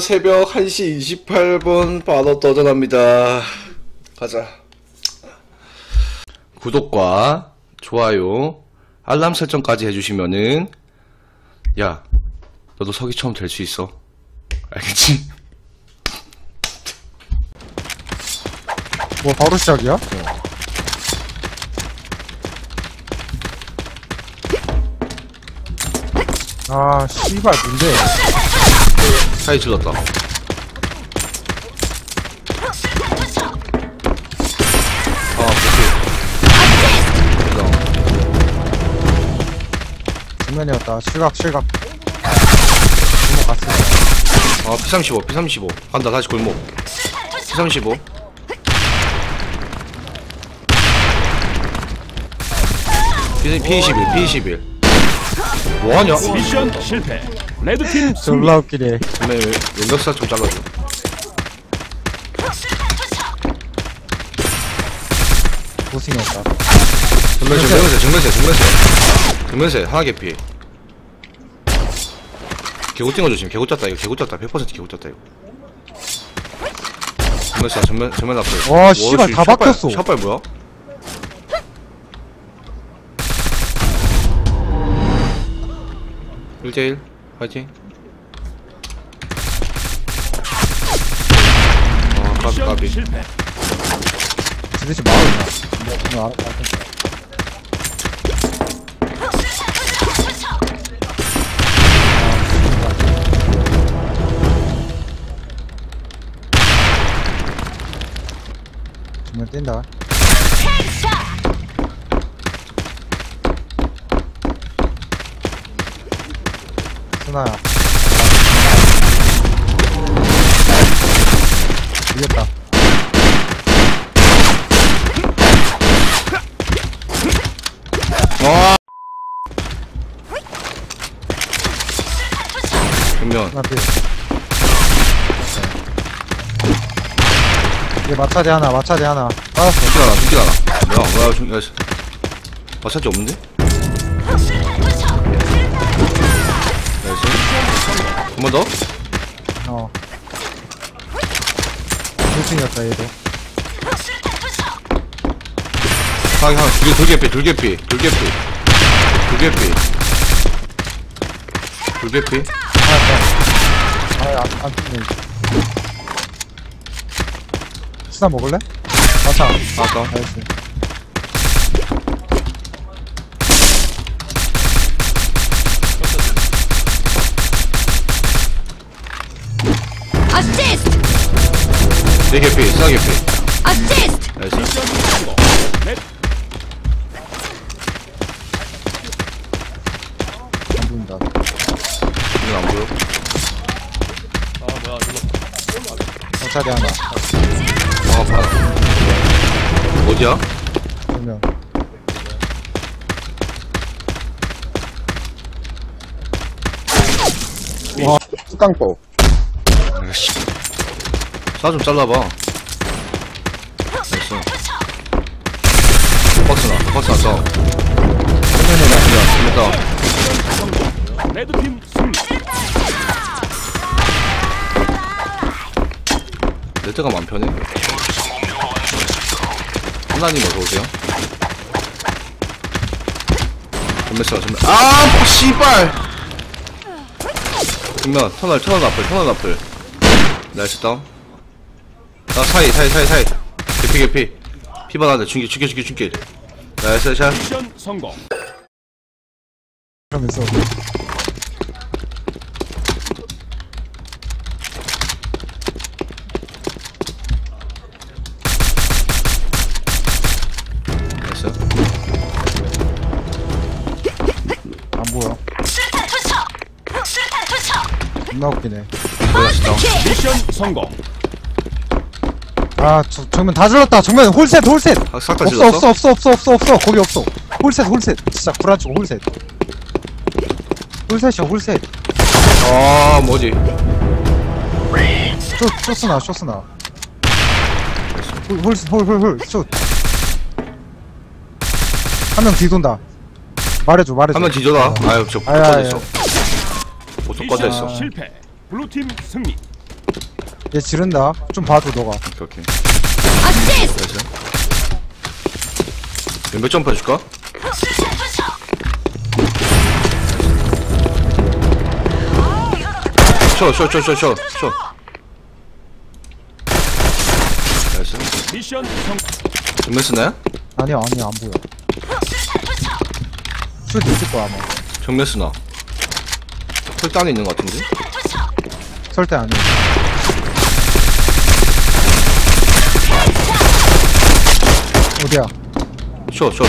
새벽 1시 28분 바로 떠전합니다. 가자. 구독과 좋아요, 알람 설정까지 해주시면은 야, 너도 서기처럼 될수 있어. 알겠지? 뭐 바로 시작이야? 아 씨발 뭔데 사이 질렀다. 아, 그치. 정면이었다 실각 실각 주먹 갔어 아, P35, P35. 간다, 다시 골목. P35. P, P21, P21. 뭐하냐? 미션 실패. 레드팀 승리. 졸라 웃기네 그러면 연격사 좀 잘라줘. 고생이었다 정면세, 정면세, 정면세, 정면세. 정면세, 하나 개피. 개구 띵어 조심, 개구 짰다, 이거 개구 짰다. 100% 개구 짰다, 이거. 정면세, 정면, 정면 앞에. 와, 씨발, 다 박혔어. 샷발 뭐야? 일대일 화이팅. 아, 까비, 미션 까비. 실패. 뭐 알아 알아 정면 뛴다 스나야 이겼다 와! 정면. 하나 필 이게 마차대 하나 마차대 하나 빠졌어 죽길 하나, 죽길 하나. 뭐야, 뭐야, 야, 씨. 마찰지 없는데? 한 번 더? 어 1층이었다 얘도 하나, 하나, 두 개, 돌개피, 돌개피, 돌개피. 돌개피. 돌개피. 아안 안 튀네 수다 먹을래? 마차 아까. Assist! 네 개피, 싸 개피. Assist! 나이스. 안 보인다 이건 안 보여. 마차대 하나 아, 봐. 어디야? 두 명 와 깡포 아이씨. 싸좀 잘라봐. 나이스. 박스나, 박스나 싸. 정면에 됐다. 레드팀 승리. 레드가 맘 편해. 하나님 어서오세요. 전매스가 전매. 아, 씨발! 정면, 터널, 터널 앞을, 터널 앞을. 나이스 다운. 아, 사이, 사이, 사이, 사이. 개피, 개피. 피반하는데, 중길, 중길, 중길, 중길. 나이스 샷. 미션 성공. 그러면서 나이스. 안 보여 존나 웃기네 다운. 미션 성공. 아 저, 정면 다 질렀다 정면 홀셋 홀셋 아, 싹다 없어? 없어 없어 없어 없어 없어 거기 없어 홀셋 홀셋 진짜 불안치고 홀셋 홀셋이야 홀셋 아, 뭐지? 쇼 쇼스나 쇼스나 홀홀홀홀홀 숏한명 뒤돈다 말해줘 말해줘 한번 뒤져라. 어. 아유, 저. 꺼졌어. 보석 꺼져 있어. 미션 실패. 블루팀 승리. 얘 지른다. 좀 봐줘, 너가. 오케이 오케이 나이스 왼쪽 점프 해줄까? 쇼쇼쇼쇼쇼 쇼 나이스 미션 성 정면 쓰나요? 아니야, 아니야, 안 보여. 슛 있을 거야, 아마. 정면 쓰나 설대 안에 있는 것 같은데? 설대 아니야. 어디야? 쇼쇼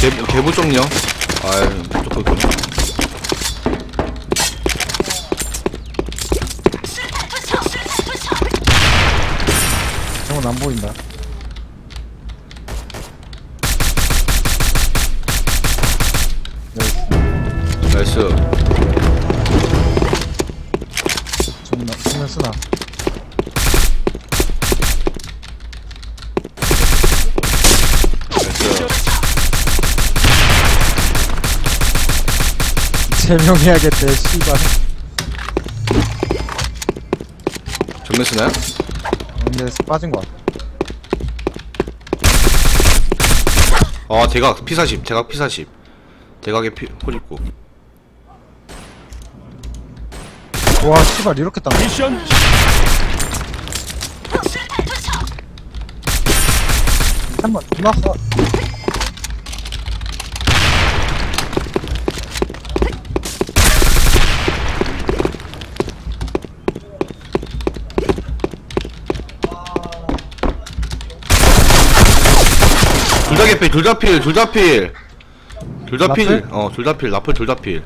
개부, 개부 좀요 아유 조금 저건 안 보인다. 나이스. 제명해야겠대, 씨발. 정면 쓰나요? 근데 빠진 거 같아. 아 대각 P40 대각 P40 대각에 피 홀입고 와, 씨발, 이렇게 땅. 미션 한번 누나서 둘다 개필 둘다필 둘다 필. 둘다필 라플? 어둘다필 라플 둘 다필.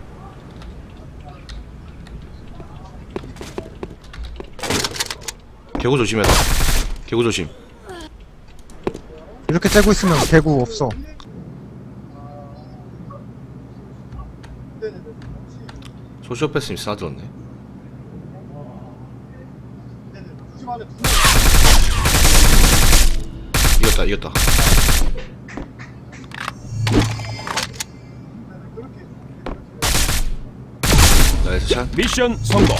개구 조심해라. 개구 조심. 이렇게 째고 있으면 개구 없어. 소시오패스님 쓰나들었네. 이겼다 이겼다 나이스 샷 미션 성공.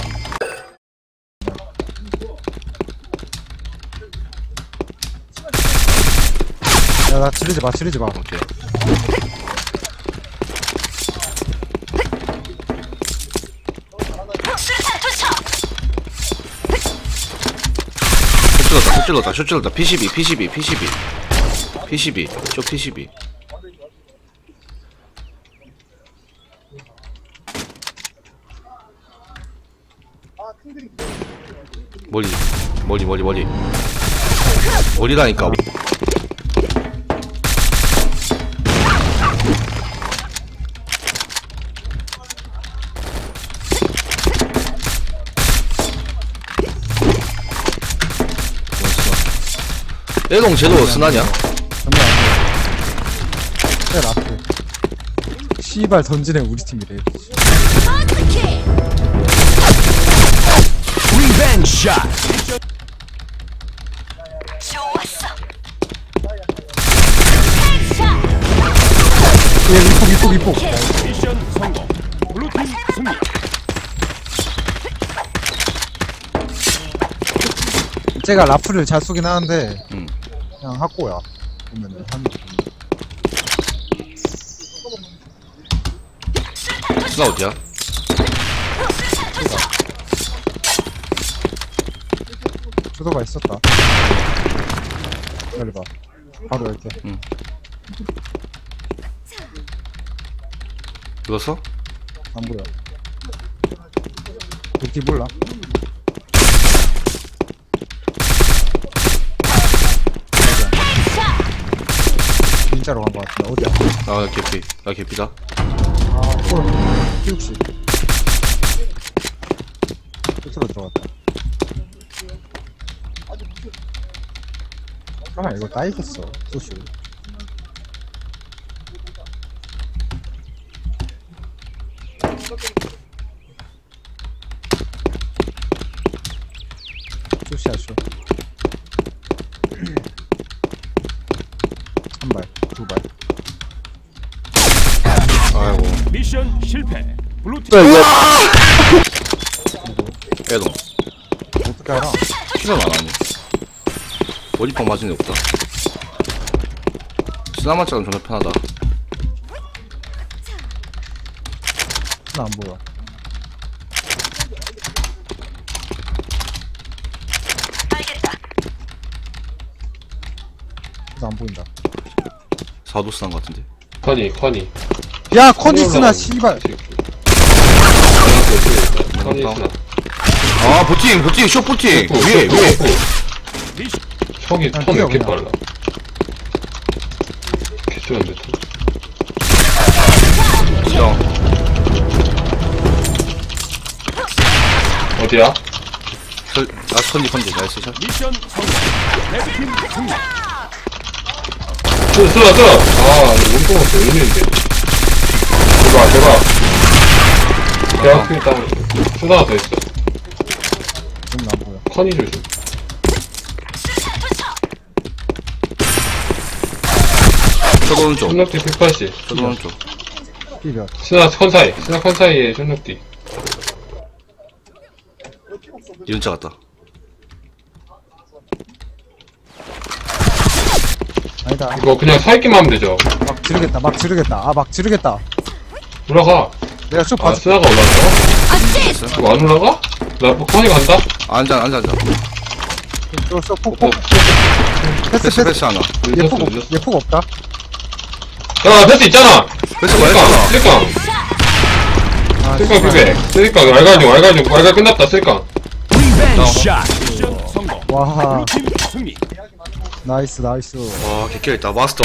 야, 나 지르지 마, 지르지 마. 오케이. 슛 찔렀다 슛 찔렀다 슛 찔렀다. P12 P12 P12 P12 쇼 P12 멀리 멀리 멀리 멀리 멀리라니까. 애동 제도 쓰나냐? 전면 안 돼. 쟤 라프. 씨발 던지네 우리 팀이래. 리벤샷 좋았어. 얘 리폭 리폭 리폭. 미션 성공 블루팀 승리 쟤가 라프를 잘 쏘긴 하는데 음. 그냥 학고야. 보면은 한 쓰나 어디야? 주도가 있었다. 기다려봐. 바로 이렇게. 죽었어? 안 보여. 도끼 몰라. 진짜로 간 거 같은데 어디야? 아, 나 개피. 나 개피다. 아, 홀. 피육시. 끝으로 들어갔다. 아, 이거 따이겠어. 소슈. 쇼시야, 쇼. 한 발, 두 발. 아이고. 미션 실패 블루팀 애동. 어떻게 알아? 피가 안 하네. 어디방 맞은 애 없다. 스나마짱은 존나 편하다. 나 안 보여. 나 안 보인다. 사도 스난 것 같은데. 커니, 커니. 야, 커니스나, 씨발. 커니 스나. 아, 보팅, 보팅, 쇼 보팅! 위에, 위에! 척이, 아, 턴왜 이렇게 빨라? 개쩌는데, 턴. 형, 어디야? 설, 아, 컨디, 컨디, 나이스 샷. 미션 성공. 레드팀 승리. 쓰, 쓰라, 쓰라! 아, 이거 몸통 없어. 의미인데. 대박, 대박. 대박 팀 다운. 쓰다가 더 있어. 안 보여. 커니 조심. 저도 오른쪽, 손낙지 픽파시. 저도 오른쪽. 삐려. 스나 컨사이. 스나 컨사이에 손낙지. 이run자 같다. 아니다. 이거 그냥 서 있기만 하면 되죠. 막 지르겠다, 막 지르겠다. 아, 막 지르겠다. 올라가. 내가 쇼 아, 봐줄 스나가 올라가? 이거 안 올라가? 나 커니 간다? 앉아, 앉아, 앉아. 쇼, 쇼, 폭, 어, 폭. 패스, 패스, 패스. 패스 하나. 얘 늦었어, 늦었어. 얘폭 없다. 야, 패스 있잖아! 쓰리깡, 말했잖아. 쓰리깡. 아, 씨발. 피백. 쓰리깡, 알가중, 알가중, 알가 끝났다, 샷. 미션 성공. 와. 나이스, 나이스. 와, 개끼 있다 마스터.